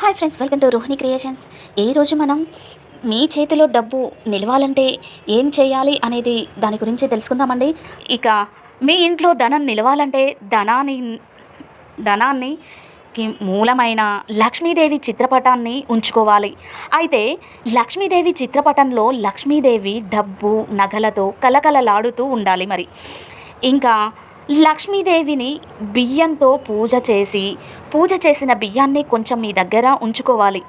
Hi friends welcome to Rohini creations ఈరోజు మనం మీ చేతిలో డబ్బు నిలవాలంటే ఏం చేయాలి అనేది దాని గురించి తెలుసుకుందామండి. ఇక మీ ఇంట్లో ధనం నిలవాలంటే ధనాన్ని ధనాన్ని మూలమైన లక్ష్మీదేవి చిత్రపటాన్ని ఉంచుకోవాలి. అయితే లక్ష్మీదేవి చిత్రపటంలో లక్ష్మీదేవి డబ్బు నగలతో కలకలలాడుతూ ఉండాలి మరి. ఇంకా లక్ష్మీదేవిని బియ్యంతో పూజ చేసి పూజ చేసిన బియ్యాన్ని కొంచెం మీ దగ్గర ఉంచుకోవాలి.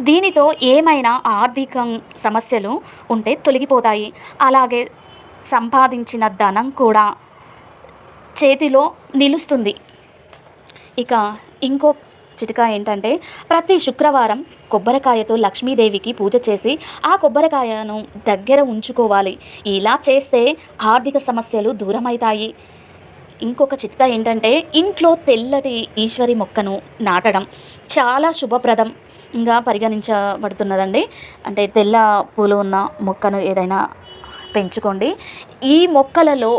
దీనితో ఏమైనా ఆర్థిక సమస్యలు ఉంటే తొలగిపోతాయి. అలాగే సంపాదించిన ధనం కూడా చేతిలో నిలుస్తుంది. ఇక ఇంకో చిటికా ఏంటంటే ప్రతి శుక్రవారం కొబ్బరికాయతో లక్ష్మీదేవికి పూజ చేసి ఆ కొబ్బరికాయను దగ్గర ఉంచుకోవాలి. ఇలా చేస్తే ఆర్థిక సమస్యలు దూరమవుతాయి. ఇంకొక చిట్కా ఏంటంటే ఇంట్లో తెల్లటి ఈశ్వరి మొక్కను నాటడం చాలా శుభప్రదంగా పరిగణించబడుతున్నదండి. అంటే తెల్ల పూలు ఉన్న మొక్కను ఏదైనా పెంచుకోండి. ఈ మొక్కలలో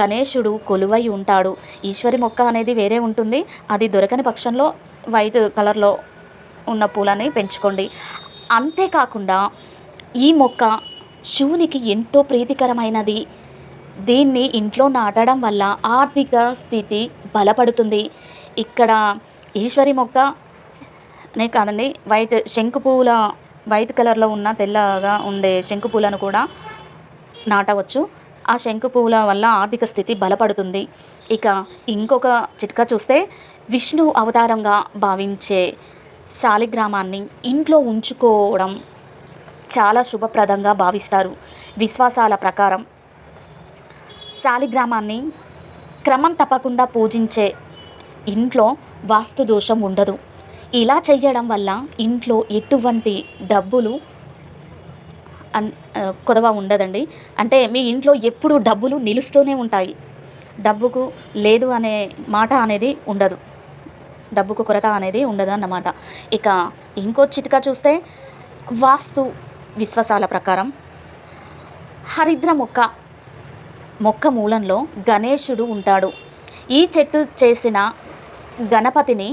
గణేశుడు కొలువై ఉంటాడు. ఈశ్వరి మొక్క అనేది వేరే ఉంటుంది. అది దొరకని పక్షంలో వైట్ కలర్లో ఉన్న పూలని పెంచుకోండి. అంతేకాకుండా ఈ మొక్క శివునికి ఎంతో ప్రీతికరమైనది దీన్ని ఇంట్లో నాటడం వల్ల ఆర్థిక స్థితి బలపడుతుంది. ఇక్కడ ఈశ్వరి మొక్క నే కాదండి వైట్ శంకు పువ్వుల వైట్ కలర్లో ఉన్న తెల్లగా ఉండే శంకు పూలను కూడా నాటవచ్చు. ఆ శంకు పువ్వుల వల్ల ఆర్థిక స్థితి బలపడుతుంది. ఇక ఇంకొక చిట్కా చూస్తే విష్ణు అవతారంగా భావించే శాలిగ్రామాన్ని ఇంట్లో ఉంచుకోవడం చాలా శుభప్రదంగా భావిస్తారు. విశ్వాసాల ప్రకారం శాలిగ్రామాన్ని క్రమం తప్పకుండా పూజించే ఇంట్లో వాస్తు దోషం ఉండదు. ఇలా చేయడం వల్ల ఇంట్లో ఎటువంటి డబ్బులు అన్ కొదవ ఉండదండి. అంటే మీ ఇంట్లో ఎప్పుడు డబ్బులు నిలుస్తూనే ఉంటాయి. డబ్బుకు లేదు అనే మాట అనేది ఉండదు. డబ్బుకు కొరత అనేది ఉండదు అన్నమాట. ఇక ఇంకో చిట్కా చూస్తే వాస్తు విశ్వాసాల ప్రకారం. హరిద్ర మొక్క మొక్క మూలంలో గణేశుడు ఉంటాడు. ఈ చెట్టు చేసిన గణపతిని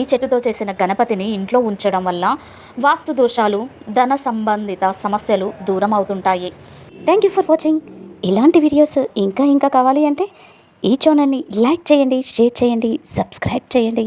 ఈ చెట్టుతో చేసిన గణపతిని ఇంట్లో ఉంచడం వల్ల వాస్తు దోషాలు ధన సంబంధిత సమస్యలు దూరం అవుతుంటాయి. థ్యాంక్ యూ ఫర్ వాచింగ్ ఇలాంటి వీడియోస్ ఇంకా ఇంకా కావాలి అంటే ఈ ఛానల్ని లైక్ చేయండి షేర్ చేయండి సబ్స్క్రైబ్ చేయండి.